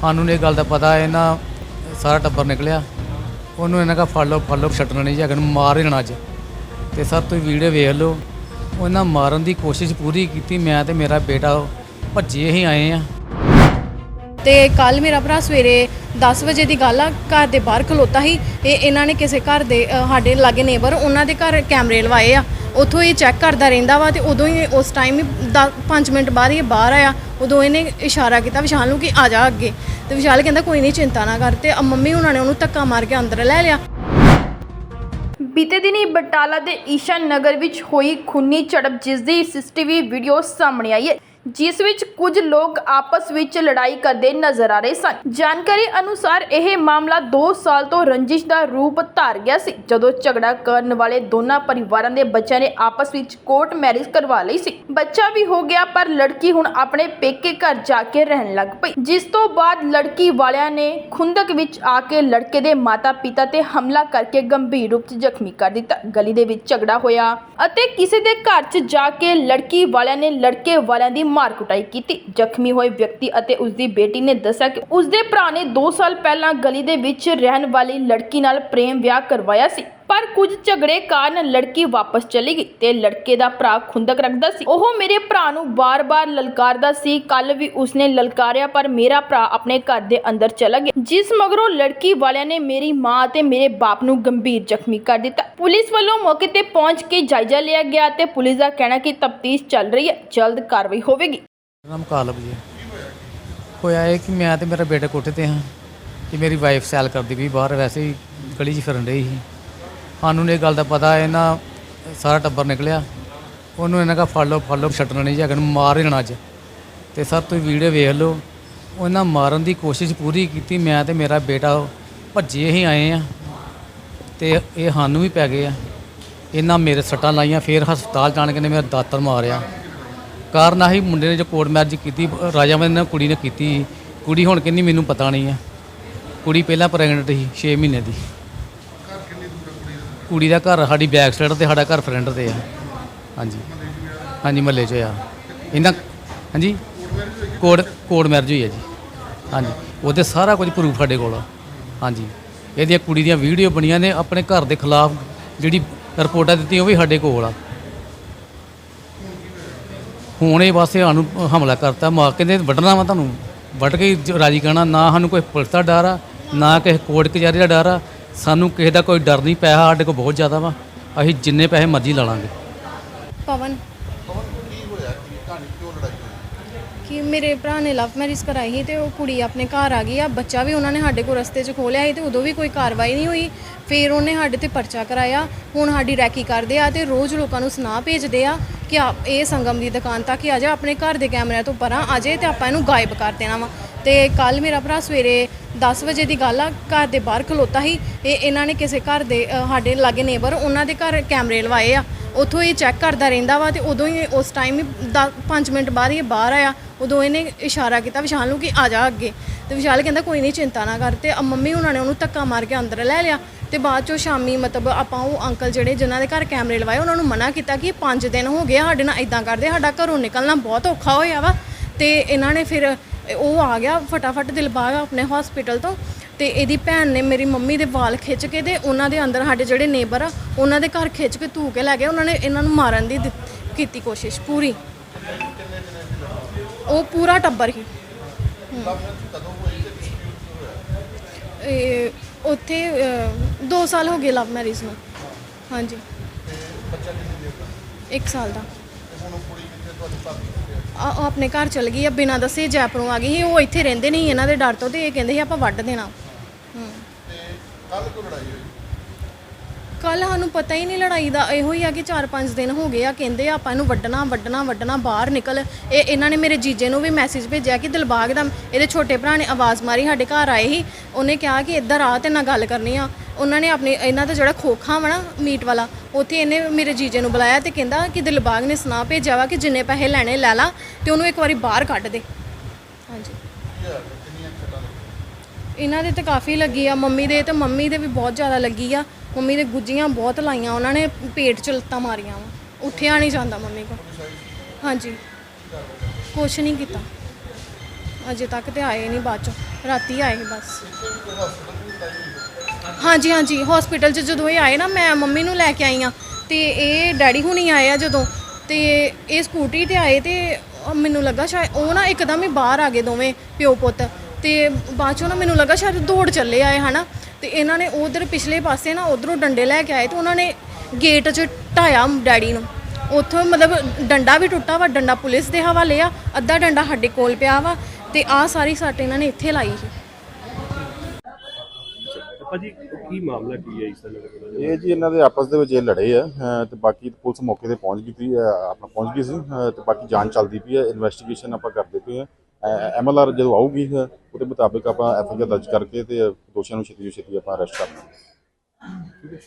ਸਾਨੂੰ ਨੇ ਗੱਲ ਦਾ ਪਤਾ ਇਹਨਾਂ ਸਾਰਾ ਟੱਬਰ ਨਿਕਲਿਆ। ਉਹਨੂੰ ਇਹਨਾਂ ਕਾ ਫੜ ਲਓ ਫੜ ਲਓ ਛੱਡਣਾ ਨਹੀਂ ਜਗਨ ਮਾਰ ਹੀ ਲੈਣਾ ਅੱਜ। ਤੇ ਸਰ ਤੁਸੀਂ ਵੀਡੀਓ ਵੇਖ ਲਓ। ਉਹਨਾਂ ਮਾਰਨ ਦੀ ਕੋਸ਼ਿਸ਼ ਪੂਰੀ ਕੀਤੀ ਮੈਂ ਤੇ ਮੇਰਾ ਬੇਟਾ ਭੱਜੇ ਹੀ ਆਏ ਆ। ਤੇ ਕੱਲ ਮੇਰਾ ਭਰਾ ਸਵੇਰੇ 10 ਵਜੇ ਦੀ ਗੱਲ ਆ ਘਰ ਦੇ ਬਾਹਰ ਖਲੋਤਾ ਸੀ। ਇਹ ਇਹਨਾਂ ਨੇ ਕਿਸੇ ਘਰ ਦੇ ਅ, ਸਾਡੇ ਲਾਗੇ ਨੇਬਰ ਉਹਨਾਂ ਦੇ ਘਰ ਕੈਮਰੇ ਲਵਾਏ ਆ। ਉੱਥੋਂ ਇਹ ਚੈੱਕ ਕਰਦਾ ਰਹਿੰਦਾ ਵਾ ਤੇ ਉਦੋਂ ਹੀ ਉਸ ਟਾਈਮ ਹੀ 5 ਮਿੰਟ ਬਾਅਦ ਹੀ ਇਹ ਬਾਹਰ ਆਇਆ। ਉਦੋਂ ਇਹਨੇ ਇਸ਼ਾਰਾ ਕੀਤਾ ਵਿਸ਼ਾਲ ਨੂੰ ਕਿ ਆ ਜਾ ਅੱਗੇ। ਤੇ ਵਿਸ਼ਾਲ ਕਹਿੰਦਾ ਕੋਈ ਨਹੀਂ, ਚਿੰਤਾ ਨਾ ਕਰ। ਤੇ ਮੰਮੀ ਉਹਨਾਂ ਨੇ ਉਹਨੂੰ ਧੱਕਾ ਮਾਰ ਕੇ ਅੰਦਰ ਲੈ ਲਿਆ। ਬੀਤੇ ਦਿਨੀ ਬਟਾਲਾ ਦੇ ਈਸ਼ਾ ਨਗਰ ਵਿੱਚ ਹੋਈ ਖੂਨੀ ਝੜਪ ਜਿਸ ਦੀ ਸੀਸੀਟੀਵੀ ਵੀਡੀਓ ਸਾਹਮਣੇ ਆਈ ਹੈ। ਜਿਸ ਵਿੱਚ ਕੁਝ ਲੋਕ ਆਪਸ ਵਿੱਚ ਲੜਾਈ ਕਰਦੇ ਨਜ਼ਰ ਆ ਰਹੇ ਸਨ। ਜਾਣਕਾਰੀ ਅਨੁਸਾਰ ਇਹ ਮਾਮਲਾ 2 ਸਾਲ ਤੋਂ ਰੰਜਿਸ਼ ਦਾ ਰੂਪ ਧਾਰ ਗਿਆ ਸੀ, ਜਦੋਂ ਝਗੜਾ ਕਰਨ ਵਾਲੇ ਦੋਨਾਂ ਪਰਿਵਾਰਾਂ ਦੇ ਬੱਚਿਆਂ ਨੇ ਆਪਸ ਵਿੱਚ ਕੋਰਟ ਮੈਰਿਜ ਕਰਵਾ ਲਈ ਸੀ। ਬੱਚਾ ਵੀ ਹੋ ਗਿਆ, ਪਰ ਲੜਕੀ ਹੁਣ ਆਪਣੇ ਪੇਕੇ ਘਰ ਜਾ ਕੇ ਰਹਿਣ ਲੱਗ ਪਈ। ਜਿਸ ਤੋਂ ਬਾਅਦ ਲੜਕੀ ਵਾਲਿਆਂ ਨੇ ਖੁੰਦਕ ਵਿੱਚ ਆ ਕੇ ਲੜਕੇ ਦੇ ਮਾਤਾ-ਪਿਤਾ ਤੇ ਹਮਲਾ ਕਰਕੇ ਗੰਭੀਰ ਰੂਪ 'ਚ ਜ਼ਖਮੀ ਕਰ ਦਿੱਤਾ। ਗਲੀ ਦੇ ਵਿੱਚ ਝਗੜਾ ਹੋਇਆ ਅਤੇ ਕਿਸੇ ਦੇ ਘਰ 'ਚ ਜਾ ਕੇ ਲੜਕੀ ਵਾਲਿਆਂ ਨੇ ਲੜਕੇ ਵਾਲਿਆਂ ਦੀ ਮਾਰ ਕੁਟਾਈ ਕੀਤੀ। ਜ਼ਖਮੀ ਹੋਏ ਵਿਅਕਤੀ ਅਤੇ ਉਸ ਦੀ ਬੇਟੀ ਨੇ ਦੱਸਿਆ ਕਿ ਉਸ ਦੇ ਭਰਾ ਨੇ 2 ਸਾਲ ਪਹਿਲਾਂ ਗਲੀ ਦੇ ਵਿੱਚ ਰਹਿਣ ਵਾਲੀ ਲੜਕੀ ਨਾਲ ਪ੍ਰੇਮ ਵਿਆਹ ਕਰਵਾਇਆ ਸੀ। ਪਰ ਕੁਝ ਝਗੜੇ ਕਾਰਨ ਲੜਕੀ ਵਾਪਸ ਚਲੀ ਗਈ ਤੇ ਲੜਕੇ ਦਾ ਭਰਾ ਖੁੰਦਕ ਰੱਖਦਾ ਸੀ। ਉਹ ਮੇਰੇ ਭਰਾ ਨੂੰ ਬਾਰ-ਬਾਰ ਲਲਕਾਰਦਾ ਸੀ। ਕੱਲ ਵੀ ਉਸਨੇ ਲਲਕਾਰਿਆ, ਪਰ ਮੇਰਾ ਭਰਾ ਆਪਣੇ ਘਰ ਦੇ ਅੰਦਰ ਚਲਾ ਗਿਆ। ਜਿਸ ਮਗਰੋਂ ਲੜਕੀ ਵਾਲਿਆਂ ਨੇ ਮੇਰੀ ਮਾਂ ਤੇ ਮੇਰੇ ਬਾਪ ਨੂੰ ਗੰਭੀਰ ਜ਼ਖਮੀ ਕਰ ਦਿੱਤਾ। ਪੁਲਿਸ ਵੱਲੋਂ ਮੌਕੇ ਤੇ ਪਹੁੰਚ ਕੇ ਜਾਇਜ਼ਾ ਲਿਆ ਗਿਆ ਤੇ ਪੁਲਿਸ ਦਾ ਕਹਿਣਾ ਕਿ ਤਫਤੀਸ਼ ਚੱਲ ਰਹੀ ਹੈ। ਜਲਦ ਕਾਰਵਾਈ ਹੋਵੇਗੀ। ਨਾਮ ਕਾਲਬ ਜੀ ਹੋਇਆ ਇਹ ਕਿ ਮੈਂ ਤੇ ਮੇਰਾ ਬੇਟਾ ਕੋਠੇ ਤੇ ਹਾਂ ਕਿ ਮੇਰੀ ਵਾਈਫ ਸੈਲ ਕਰਦੀ ਵੀ ਬਾਹਰ। ਵੈਸੇ ਹੀ ਗਲੀ 'ਚ ਫਿਰਨ ਰਹੀ ਸੀ। ਸਾਨੂੰ ਨੇ ਗੱਲ ਦਾ ਪਤਾ, ਇਹਨਾਂ ਸਾਰਾ ਟੱਬਰ ਨਿਕਲਿਆ। ਉਹਨੂੰ ਇਹਨਾਂ ਕਾ ਫੜ ਲਓ ਫੜ ਲਓ, ਛੱਡਣਾ ਨਹੀਂ ਜਗਨ ਮਾਰ ਹੀ ਲੈਣਾ ਅੱਜ। ਤੇ ਸਰ, ਤੁਸੀਂ ਵੀਡੀਓ ਵੇਖ ਲਓ। ਉਹਨਾਂ ਮਾਰਨ ਦੀ ਕੋਸ਼ਿਸ਼ ਪੂਰੀ ਕੀਤੀ, ਮੈਂ ਤੇ ਮੇਰਾ ਬੇਟਾ ਭੱਜੇ ਹੀ ਆਏ ਆ। ਤੇ ਇਹ ਸਾਨੂੰ ਵੀ ਪੈ ਗਏ ਆ। ਇਹਨਾਂ ਮੇਰੇ ਸੱਟਾਂ ਲਾਈਆਂ, ਫੇਰ ਹਸਪਤਾਲ ਜਾਣ ਕੇ ਨੇ ਮੇਰਾ ਦਾਤਰ ਮਾਰਿਆ। ਕਾਰਨ ਆਹੀ ਮੁੰਡੇ ਨੇ ਜੋ ਕੋਰਟ ਮੈਰਿਜ ਕੀਤੀ ਰਾਜਾਵੰਦ ਨੇ ਕੁੜੀ ਨੇ ਕੀਤੀ ਕੁੜੀ ਹੁਣ ਕਿੰਨੀ ਮੈਨੂੰ ਪਤਾ ਨਹੀਂ ਆ। ਕੁੜੀ ਪਹਿਲਾਂ ਪ੍ਰੈਗਨੈਂਟ ਸੀ 6 ਮਹੀਨੇ ਦੀ। ਕੁੜੀ ਦਾ ਘਰ, ਸਾਡੀ ਬੈਕ ਸਾਈਡ ਤੇ ਸਾਡਾ ਘਰ ਫਰੰਟ ਤੇ ਆ। ਹਾਂਜੀ। ਹਾਂਜੀ, ਮਹੱਲੇ 'ਚ ਆ। ਇਹਨਾਂ, ਹਾਂਜੀ? ਕੋਡ ਕੋਡ ਮੈਰਿਜ ਹੋਈ ਹੈ ਜੀ। ਹਾਂਜੀ। ਉਹਦੇ ਸਾਰਾ ਕੁਝ ਪ੍ਰੂਫ ਸਾਡੇ ਕੋਲ ਆ। ਹਾਂਜੀ। ਇਹਦੀਆਂ ਕੁੜੀ ਦੀਆਂ ਵੀਡੀਓ ਬਣੀਆਂ ਨੇ ਆਪਣੇ ਘਰ ਦੇ ਖਿਲਾਫ, ਜਿਹੜੀ ਰਿਪੋਰਟਾਂ ਦਿੱਤੀਆਂ ਉਹ ਵੀ ਸਾਡੇ ਕੋਲ ਆ। ਹੁਣ ਇਹ ਵਾਸਤੇ ਸਾਨੂੰ ਹਮਲਾ ਕਰਤਾ। ਮਾਰ ਕਹਿੰਦੇ ਵੱਢਣਾ ਵਾ ਤੁਹਾਨੂੰ। ਵੱਢ ਕੇ ਰਾਜੀ ਕਰਨਾ। ਨਾ ਸਾਨੂੰ ਕੋਈ ਪੁਲਿਸ ਦਾ ਡਰ ਆ, ਨਾ ਕਿਸੇ ਕੋਰਟ ਕਚਹਿਰੀ ਦਾ ਡਰ ਆ। ਸਾਨੂੰ ਕਿਸੇ ਦਾ ਕੋਈ ਡਰ ਨਹੀਂ ਪੈਸਾ ਸਾਡੇ ਕੋਲ ਬਹੁਤ ਜ਼ਿਆਦਾ ਵਾ। ਅਸੀਂ ਜਿੰਨੇ ਪੈਸੇ ਮਰਜ਼ੀ ਲਾ ਲਾਂਗੇ। ਪਵਨ। ਕਿ ਮੇਰੇ ਭਰਾ ਨੇ ਲਵ ਮੈਰਿਜ ਕਰਾਈ ਸੀ ਤੇ ਉਹ ਕੁੜੀ ਆਪਣੇ ਘਰ ਆ ਗਈ ਆ। ਬੱਚਾ ਵੀ ਉਹਨਾਂ ਨੇ ਸਾਡੇ ਕੋਲ ਰਸਤੇ 'ਚ ਖੋਲਿਆ ਸੀ ਤੇ ਉਦੋਂ ਵੀ ਕੋਈ ਕਾਰਵਾਈ ਨਹੀਂ ਹੋਈ। ਫਿਰ ਉਹਨੇ ਸਾਡੇ ਤੇ ਪਰਚਾ ਕਰਾਇਆ। ਹੁਣ ਸਾਡੀ ਰੈਕੀ ਕਰਦੇ ਆ ਤੇ ਰੋਜ਼ ਲੋਕਾਂ ਨੂੰ ਸੁਨਾਹ ਭੇਜਦੇ ਆ ਕਿ ਆ ਇਹ ਸੰਗਮ ਦੀ ਦੁਕਾਨ ਤੱਕ ਹੀ ਆ ਜਾ ਆਪਣੇ ਘਰ ਦੇ ਕੈਮਰਿਆਂ ਤੋਂ ਪਰਾਂ ਆ ਜਾਏ ਤੇ ਆਪਾਂ ਇਹਨੂੰ ਗਾਇਬ ਕਰ ਦੇਣਾ ਵਾ। ਤੇ ਕੱਲ ਮੇਰਾ ਭਰਾ ਸਵੇਰੇ 10 ਵਜੇ ਦੀ ਗੱਲ ਆ ਘਰ ਦੇ ਬਾਹਰ ਖਲੋਤਾ ਸੀ ਇਹ ਇਹਨਾਂ ਨੇ ਕਿਸੇ ਘਰ ਦੇ ਅ, ਸਾਡੇ ਲਾਗੇ ਨੇਬਰ ਉਹਨਾਂ ਦੇ ਘਰ ਕੈਮਰੇ ਲਵਾਏ ਆ। ਉੱਥੋਂ ਇਹ ਚੈੱਕ ਕਰਦਾ ਰਹਿੰਦਾ ਵਾ ਤੇ ਉਦੋਂ ਹੀ ਉਸ ਟਾਈਮ ਹੀ 5 ਮਿੰਟ ਬਾਅਦ ਇਹ ਬਾਹਰ ਆਇਆ। ਉਦੋਂ ਇਹਨੇ ਇਸ਼ਾਰਾ ਕੀਤਾ ਵਿਸ਼ਾਲ ਨੂੰ ਕਿ ਆ ਜਾ ਅੱਗੇ। ਤੇ ਵਿਸ਼ਾਲ ਕਹਿੰਦਾ ਕੋਈ ਨਹੀਂ ਚਿੰਤਾ ਨਾ ਕਰ। ਤੇ ਅ, ਮੰਮੀ ਉਹਨਾਂ ਨੇ ਉਹਨੂੰ ਧੱਕਾ ਮਾਰ ਕੇ ਅੰਦਰ ਲੈ ਲਿਆ ਤੇ ਬਾਅਦ ਚੋਂ ਸ਼ਾਮੀ ਮਤਲਬ ਆਪਾਂ ਉਹ ਅੰਕਲ ਜਿਹੜੇ ਜਿਨ੍ਹਾਂ ਦੇ ਘਰ ਕੈਮਰੇ ਲਵਾਏ ਉਹਨਾਂ ਨੂੰ ਮਨਾ ਕੀਤਾ ਕਿ 5 ਦਿਨ ਹੋ ਗਏ ਆ, ਸਾਡੇ ਨਾਲ ਇਦਾਂ ਕਰਦੇ ਸਾਡਾ ਘਰੋਂ ਨਿਕਲਣਾ ਬਹੁਤ ਔਖਾ ਹੋਇਆ ਵਾ। ਤੇ ਇਹਨਾਂ ਨੇ ਫਿਰ ਉਹ ਆ ਗਿਆ, ਫਟਾਫਟ ਦਿਲਬਾਗ ਆਪਣੇ ਹਸਪੀਟਲ ਤੋਂ ਤੇ ਇਹਦੀ ਭੈਣ ਨੇ ਮੇਰੀ ਮੰਮੀ ਦੇ ਵਾਲ ਖਿੱਚ ਕੇ ਤੇ ਉਹਨਾਂ ਦੇ ਅੰਦਰ ਸਾਡੇ ਜਿਹੜੇ ਨੇਬਰ ਆ, ਉਹਨਾਂ ਦੇ ਘਰ ਖਿੱਚ ਕੇ ਧੂ ਕੇ ਲੈ ਗਏ, ਉਹਨਾਂ ਨੇ ਇਹਨਾਂ ਨੂੰ ਮਾਰਨ ਦੀ ਦਿੱਤ- ਕੀਤੀ ਕੋਸ਼ਿਸ਼ ਪੂਰੀ। ਉਹ ਪੂਰਾ ਟੱਬਰ ਹੀ। ਇਹ ਉੱਥੇ 2 ਸਾਲ ਹੋ ਗਏ ਲਵ ਮੈਰਿਜ ਨੂੰ। ਹਾਂਜੀ। ਇੱਕ ਸਾਲ ਦਾ। ਆ ਉਹ ਆਪਣੇ ਘਰ ਚਲ ਗਈ ਆ ਬਿਨਾਂ ਦੱਸੇ ਜੈਪੁਰੋਂ ਆ ਗਈ ਸੀ। ਉਹ ਇੱਥੇ ਰਹਿੰਦੇ ਨਹੀਂ ਇਹਨਾਂ ਦੇ ਡਰ ਤੋਂ ਤੇ ਇਹ ਕਹਿੰਦੇ ਸੀ ਆਪਾਂ ਵੱਢ ਦੇਣਾ। ਹੂੰ। ਕੱਲ ਸਾਨੂੰ ਪਤਾ ਹੀ ਨਹੀਂ ਲੜਾਈ ਦਾ। ਇਹੋ ਹੀ ਆ ਕਿ 4-5 ਦਿਨ ਹੋ ਗਏ ਆ ਕਹਿੰਦੇ ਆ ਆਪਾਂ ਇਹਨੂੰ ਵੱਢਣਾ ਵੱਢਣਾ ਵੱਢਣਾ ਬਾਹਰ ਨਿਕਲ। ਇਹ ਇਹਨਾਂ ਨੇ ਮੇਰੇ ਜੀਜੇ ਨੂੰ ਵੀ ਮੈਸੇਜ ਭੇਜਿਆ ਕਿ ਦਿਲਬਾਗ ਦਾ ਇਹਦੇ ਛੋਟੇ ਭਰਾ ਨੇ ਆਵਾਜ਼ ਮਾਰੀ ਸਾਡੇ ਘਰ ਆਏ ਸੀ। ਉਹਨੇ ਕਿਹਾ ਕਿ ਇੱਧਰ ਆ ਤੇ ਨਾਲ ਗੱਲ ਕਰਨੀ ਆ। ਉਹਨਾਂ ਨੇ ਆਪਣੇ, ਇਹਨਾਂ ਦਾ ਜਿਹੜਾ ਖੋਖਾ ਵਾ ਨਾ ਮੀਟ ਵਾਲਾ, ਉੱਥੇ ਇਹਨੇ ਮੇਰੇ ਜੀਜੇ ਨੂੰ ਬੁਲਾਇਆ ਤੇ ਕਹਿੰਦਾ ਕਿ ਦਿਲਬਾਗ ਨੇ ਸੁਣਾ ਭੇਜਿਆ ਵਾ ਕਿ ਜਿੰਨੇ ਪੈਸੇ ਲੈਣੇ ਲੈ ਲਾ ਤੇ ਉਹਨੂੰ ਇੱਕ ਵਾਰੀ ਬਾਹਰ ਕੱਢ ਦੇ। ਹਾਂਜੀ। ਇਹਨਾਂ ਦੇ ਤੇ ਕਾਫੀ ਲੱਗੀ ਆ, ਮੰਮੀ ਦੇ ਤੇ ਮੰਮੀ ਦੇ ਵੀ ਬਹੁਤ ਜ਼ਿਆਦਾ ਲੱਗੀ ਆ। ਮੰਮੀ ਦੇ ਗੁੱਜੀਆਂ ਬਹੁਤ ਲਾਈਆਂ, ਉਹਨਾਂ ਨੇ ਪੇਟ 'ਚ ਲੱਤਾਂ ਮਾਰੀਆਂ ਵਾ। ਉੱਠਿਆ ਨਹੀਂ ਜਾਂਦਾ ਮੰਮੀ ਕੋ ਹਾਂਜੀ। ਕੁਛ ਨਹੀਂ ਕੀਤਾ। ਅਜੇ ਤੱਕ ਤੇ ਆਏ ਨਹੀਂ ਬਾਅਦ ਚੋਂ। ਰਾਤੀ ਆਏ ਬਸ। ਹਾਂਜੀ ਹਾਂਜੀ। ਹਸਪੀਟਲ 'ਚ ਜਦੋਂ ਇਹ ਆਏ ਨਾ, ਮੈਂ ਮੰਮੀ ਨੂੰ ਲੈ ਕੇ ਆਈ ਆ ਤੇ ਇਹ ਡੈਡੀ ਹੁਣੀ ਆਏ ਆ ਜਦੋਂ। ਤੇ ਇਹ ਸਕੂਟੀ ਤੇ ਆਏ ਤੇ ਮੈਨੂੰ ਲੱਗਾ ਸ਼ਾਇਦ ਉਹ ਨਾ ਇੱਕਦਮ ਹੀ ਬਾਹਰ ਆ ਗਏ ਦੋਵੇਂ ਪਿਓ ਪੁੱਤ। ਤੇ ਬਾਅਦ ਚੋਂ ਨਾ ਮੈਨੂੰ ਲੱਗਾ ਸ਼ਾਇਦ ਦੌੜ ਚੱਲੇ ਆਏ, ਹਨਾ। ਤੇ ਇਹਨਾਂ ਨੇ ਉਧਰ ਪਿਛਲੇ ਪਾਸੇ ਨਾ ਉਧਰੋਂ ਡੰਡੇ ਲੈ ਕੇ ਆਏ ਤੇ ਉਹਨਾਂ ਨੇ ਗੇਟ 'ਚ ਢਾਇਆ ਡੈਡੀ ਨੂੰ। ਉੱਥੋਂ ਮਤਲਬ ਡੰਡਾ ਵੀ ਟੁੱਟਾ ਵਾ, ਡੰਡਾ ਪੁਲਿਸ ਦੇ ਹਵਾਲੇ ਆ, ਅੱਧਾ ਡੰਡਾ ਸਾਡੇ ਕੋਲ ਪਿਆ ਵਾ। ਤੇ ਆਹ ਸਾਰੀ ਸੱਟ ਇਹਨਾਂ ਨੇ ਇੱਥੇ ਲਾਈ ਸੀ। ਭਾਜੀ ਕੀ ਮਾਮਲਾ ਕੀ ਹੈ ਇਸ ਦਾ ਇਹ ਜੀ ਇਹਨਾਂ ਦੇ ਆਪਸ ਦੇ ਵਿੱਚ ਇਹ ਲੜੇ ਆ ਅਹ ਤੇ ਬਾਕੀ ਪੁਲਿਸ ਮੌਕੇ ਤੇ ਪਹੁੰਚ ਗਈ ਸੀ, ਅਹ ਆਪਣਾ ਪਹੁੰਚ ਗਈ ਸੀ, ਅਹ ਤੇ ਬਾਕੀ ਜਾਂਚ ਚੱਲਦੀ ਪਈ ਹੈ ਇਨਵੈਸਟੀਗੇਸ਼ਨ ਆਪਾਂ ਕਰਦੇ ਪਏ ਆ ਐਮਐਲਆਰ ਜਦੋਂ ਆਊਗੀ, ਅਹ ਉਹਦੇ ਮੁਤਾਬਿਕ ਆਪਾਂ ਐਫਆਈਆਰ ਦਰਜ ਕਰਕੇ ਤੇ ਦੋਸ਼ੀਆਂ ਨੂੰ ਛੇਤੀ ਤੋਂ ਛੇਤੀ ਆਪਾਂ ਅਰੈਸਟ ਕਰਨਾ